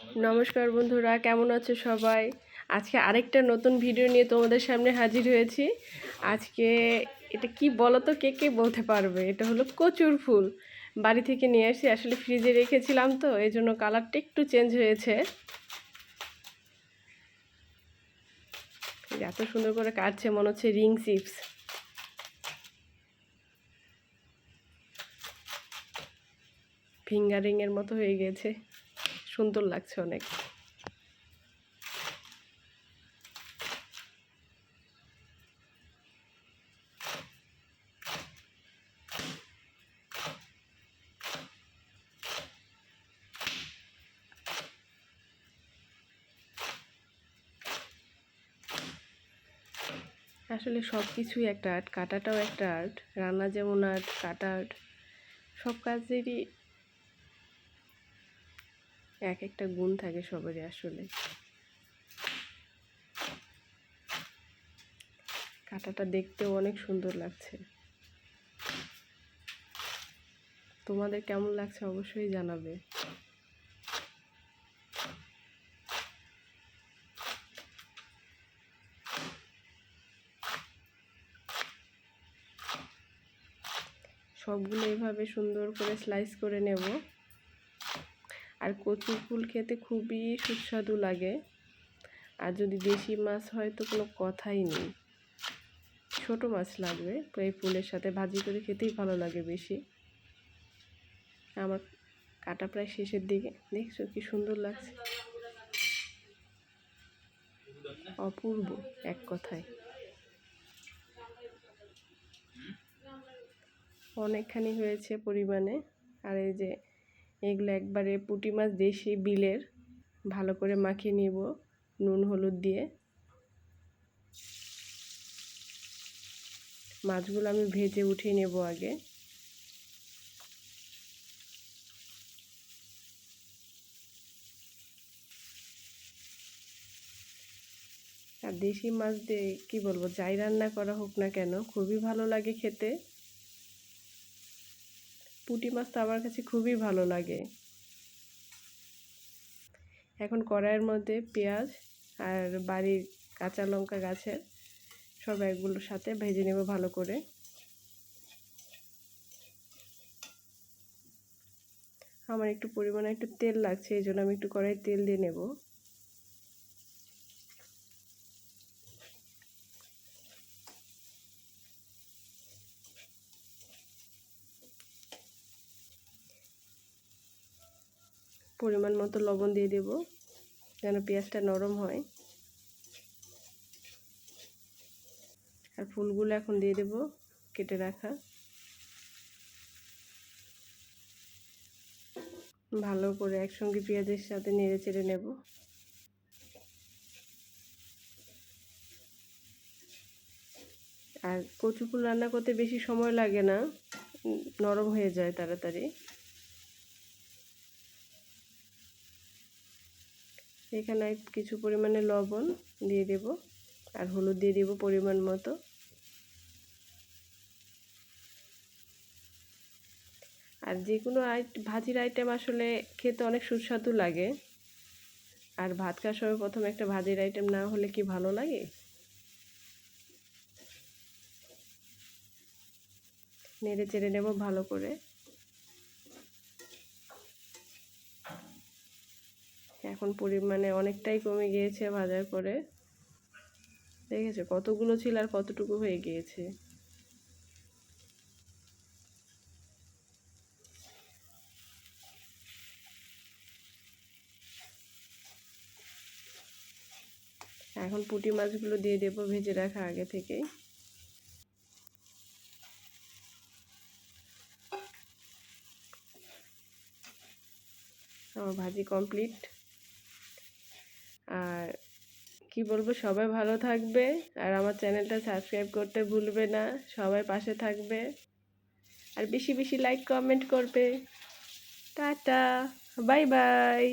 নমস্কার বন্ধুরা, কেমন আছো সবাই? আজকে আরেকটা নতুন ভিডিও নিয়ে তোমাদের সামনে হাজির হয়েছি। আজকে এটা কি বলো তো কে কে বলতে পারবে? এটা হলো কচুর ফুল। বাড়ি থেকে নিয়ে এসে আসলে ফ্রিজে রেখেছিলাম তো এই জন্য কালারটা একটু চেঞ্জ হয়েছে। এত সুন্দর করে কাটছে, মনে হচ্ছে রিং চিপস। ফিঙ্গারিংয়ের মতো হয়ে গেছে। সুন্দর লাগছে অনেক। আসলে সব কিছুই একটা আর্ট, কাটাটাও একটা আর্ট, রান্না যেমন আর্ট, কাটা আর্ট, সব কাজেরই এক একটা গুণ থাকে সবারই আসলে। কাঁটাটা দেখতেও অনেক সুন্দর লাগছে। তোমাদের কেমন লাগছে অবশ্যই জানাবে। সবগুলো এইভাবে সুন্দর করে স্লাইস করে নেব। আর কচু ফুল খেতে খুবই সুস্বাদু লাগে। আর যদি দেশি মাছ হয় তো কোনো কথাই নেই। ছোট মাছ লাগবে এই ফুলের সাথে ভাজি করে খেতেই ভালো লাগে বেশি। আমার কাটা প্রায় শেষের দিকে। দেখছ কি সুন্দর লাগছে? অপূর্ব, এক কথায়। অনেকখানি হয়েছে পরিমাণে। আর এই যে এগুলো একবারে পুঁটি মাছ দেশি বিলের। ভালো করে মাখিয়ে নিব, নুন, হলুদ দিয়ে। মাছগুলো আমি ভেজে উঠিয়ে নেব আগে। আর দেশি মাছ দিয়ে কী বলব, যাই রান্না করা হোক না কেন, খুবই ভালো লাগে খেতে। পুঁটি মাছ তো আমার কাছে খুবই ভালো লাগে। এখন কড়াইয়ের মধ্যে পেঁয়াজ আর বাড়ির কাঁচা লঙ্কা গাছের সব একগুলোর সাথে ভেজে নেব ভালো করে। আমার একটু পরিমাণে একটু তেল লাগছে, এই জন্য আমি একটু কড়াই তেল দিয়ে নেব। পরিমাণ মতো লবণ দিয়ে দেব, যেন পেঁয়াজটা নরম হয়। আর ফুলগুলো এখন দিয়ে দেব কেটে রাখা। ভালো করে একসঙ্গে পেঁয়াজের সাথে নেড়ে চেড়ে নেব। আর কচু ফুল রান্না করতে বেশি সময় লাগে না, নরম হয়ে যায় তাড়াতাড়ি। এখানে কিছু পরিমাণে লবণ দিয়ে দেব আর হলুদ দিয়ে দেব পরিমাণ মতো। আর যে কোনো ভাজির আইটেম আসলে খেতে অনেক সুস্বাদু লাগে। আর ভাত খাওয়ার সময় প্রথমে একটা ভাজির আইটেম না হলে কি ভালো লাগে? নেড়ে চেড়ে নেব ভালো করে। এখন পরিমাণে অনেকটাই কমে গিয়েছে ভাজার পরে দেখেছ? কতগুলো ছিল আর কতটুকু হয়ে গিয়েছে? এখন পুঁটি মাছগুলো দিয়ে দেবো ভেজে রাখা আগে থেকেই। আমার ভাজি কমপ্লিট। আর কি বলব, সবাই ভালো থাকবে আর আমার চ্যানেলটা সাবস্ক্রাইব করতে ভুলবে না, সবাই পাশে থাকবে আর বেশি বেশি লাইক কমেন্ট করবে। Tata bye bye